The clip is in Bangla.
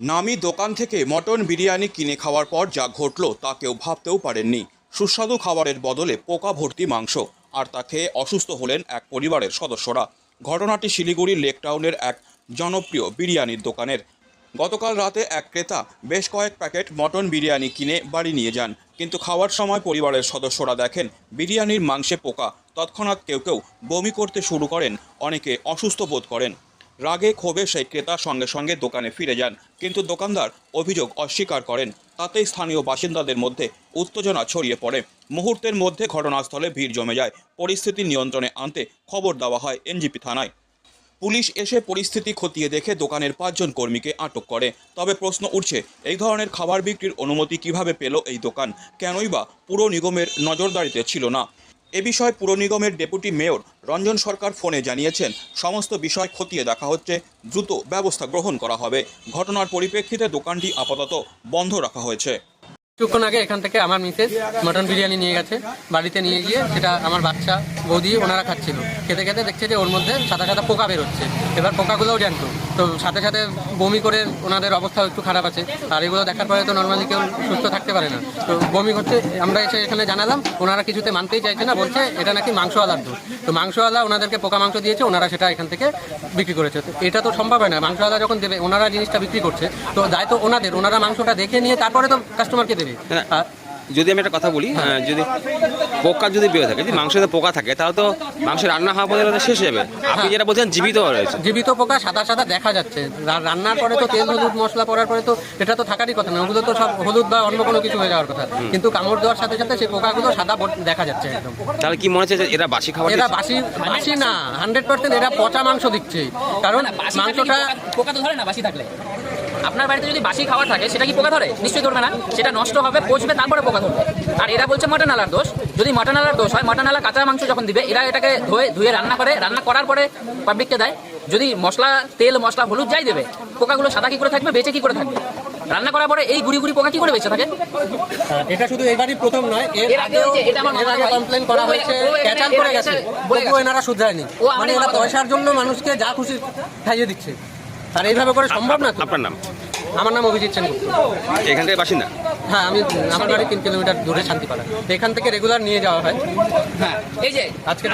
নামি দোকান থেকে মটন বিরিয়ানি কিনে খাওয়ার পর যা ঘটল তা কেউ ভাবতেও পারেননি। সুস্বাদু খাবারের বদলে পোকা ভর্তি মাংস, আর তা খেয়ে অসুস্থ হলেন এক পরিবারের সদস্যরা। ঘটনাটি শিলিগুড়ির লেকটাউনের এক জনপ্রিয় বিরিয়ানির দোকানের। গতকাল রাতে এক ক্রেতা বেশ কয়েক প্যাকেট মটন বিরিয়ানি কিনে বাড়ি নিয়ে যান, কিন্তু খাওয়ার সময় পরিবারের সদস্যরা দেখেন বিরিয়ানির মাংসে পোকা। তৎক্ষণাৎ কেউ কেউ বমি করতে শুরু করেন, অনেকে অসুস্থ বোধ করেন। রাগে ক্ষোভে সেই ক্রেতা সঙ্গে সঙ্গে দোকানে ফিরে যান। কিন্তু দোকানদার অভিযোগ অস্বীকার করেন। তাতেই স্থানীয় বাসিন্দাদের মধ্যে উত্তেজনা ছড়িয়ে পড়ে। মুহূর্তের মধ্যে ঘটনাস্থলে ভিড় জমে যায়। পরিস্থিতি নিয়ন্ত্রণে আনতে খবর দেওয়া হয় এনজিপি থানায়। পুলিশ এসে পরিস্থিতি খতিয়ে দেখে দোকানের পাঁচজন কর্মীকে আটক করে। তবে প্রশ্ন উঠছে, এই ধরনের খাবার বিক্রির অনুমতি কীভাবে পেল এই দোকান? কেনই বা পুরো নিগমের নজরদারিতে ছিল না। এ বিষয়ে পুর নিগমের ডেপুটি মেয়র রঞ্জন সরকার ফোনে জানিয়েছেন, সমস্ত বিষয় খতিয়ে দেখা হচ্ছে, দ্রুত ব্যবস্থা গ্রহণ করা হবে। ঘটনার পরিপ্রেক্ষিতে দোকানটি আপাতত বন্ধ রাখা হয়েছে। কিছুক্ষণ আগে এখান থেকে আমার মিসেস মটন বিরিয়ানি নিয়ে গেছে, বাড়িতে নিয়ে গিয়ে সেটা আমার বাচ্চা বৌদি ওনারা খাচ্ছিল। খেতে খেতে দেখছে যে ওর মধ্যে সাদা সাদা পোকা বেরোচ্ছে। এবার পোকাগুলোও জানতো তো সাথে সাথে বমি করে ওনাদের অবস্থা একটু খারাপ আছে। আর এগুলো দেখার পরে তো নর্মালি কেউ সুস্থ থাকতে পারে না। তো বমি হচ্ছে, আমরা এসে এখানে জানালাম, ওনারা কিছুতে মানতেই চাইছে না, বলছে এটা নাকি মাংসওয়ালার দোষ তো মাংসওয়ালা ওনাদেরকে পোকা মাংস দিয়েছে, ওনারা সেটা এখান থেকে বিক্রি করেছে। তো এটা তো সম্ভব হয় না, মাংস মাংসওয়ালা যখন দেবে, ওনারা জিনিসটা বিক্রি করছে। তো দায় তো ওনাদের, ওনারা মাংসটা দেখে নিয়ে তারপরে তো কাস্টমারকে দেবে। যদি আমি একটা কথা বলি যদি পোকা যদি বেরো থাকে যদি মাংসতে পোকা থাকে তাহলে তো মাংস রান্না হওয়া পর্যন্ত শেষ হয়ে যাবে। আপনি যেটা বলছেন জীবিত রয়েছে। জীবিত পোকা সাদা সাদা দেখা যাচ্ছে। রান্নার পরে তো তেল হলুদ মশলা পড়ার পরে তো এটা তো থাকারই কথা না ওগুলো তো সব হলুদ বা অন্য কোনো কিছু হয়ে যাওয়ার কথা। কিন্তু কামড় দেওয়ার সাথে সাথে সেই পোকাগুলো সাদা দেখা যাচ্ছে একদম। তাহলে কি মনে হচ্ছে যে এরা বাসি খাবার এটা বাসি বাসি না। হান্ড্রেড পার্সেন্ট এটা পচা মাংস দিচ্ছে। কারণ মাংসটা পোকা- পোকা তো ধরে না বাসি থাকলে। আপনার বাড়িতে যদি বাসি খাবার থাকে সেটা কি পোকা ধরে? নিশ্চয়ই ধরবে না। সেটা নষ্ট হবে পচবে তারপরে পোকা ধরবে। আর এরা বলছে মটন আলার দোষ। যদি মটন আলার দোষ হয় মটন আলা কাঁচা মাংস যখন দিবে এরা এটাকে ধুয়ে ধুয়ে রান্না করে রান্না করার পরে পাবলিককে দেয়। যদি মশলা তেল মশলা হলুদ যাই দেবে পোকাগুলো সাদা কি করে থাকবে বেঁচে কি করে থাকবে? রান্না করার পরে এই গুড়ি গুড়ি পোকা কি করে বেঁচে থাকে? এটা শুধু এবারই প্রথম নয় এর আগেও এটা আমার আগে কমপ্লেন করা হয়েছে ক্যাচাল করে গেছে তবুও এনারা শুধরায়নি। ও মানে এরা পয়সার জন্য মানুষকে যা খুশি খাইয়ে দিচ্ছে। আর এইভাবে করে সম্ভব না আপনার নাম? আমার নাম অভিজিৎ সেনগুপ্ত এখান থেকে বাসিন্দা? হ্যাঁ আমি আমার বাড়ি তিন কিলোমিটার দূরে শান্তিপাড়া। এখান থেকে রেগুলার নিয়ে যাওয়া হয়। হ্যাঁ। এই যে আজকে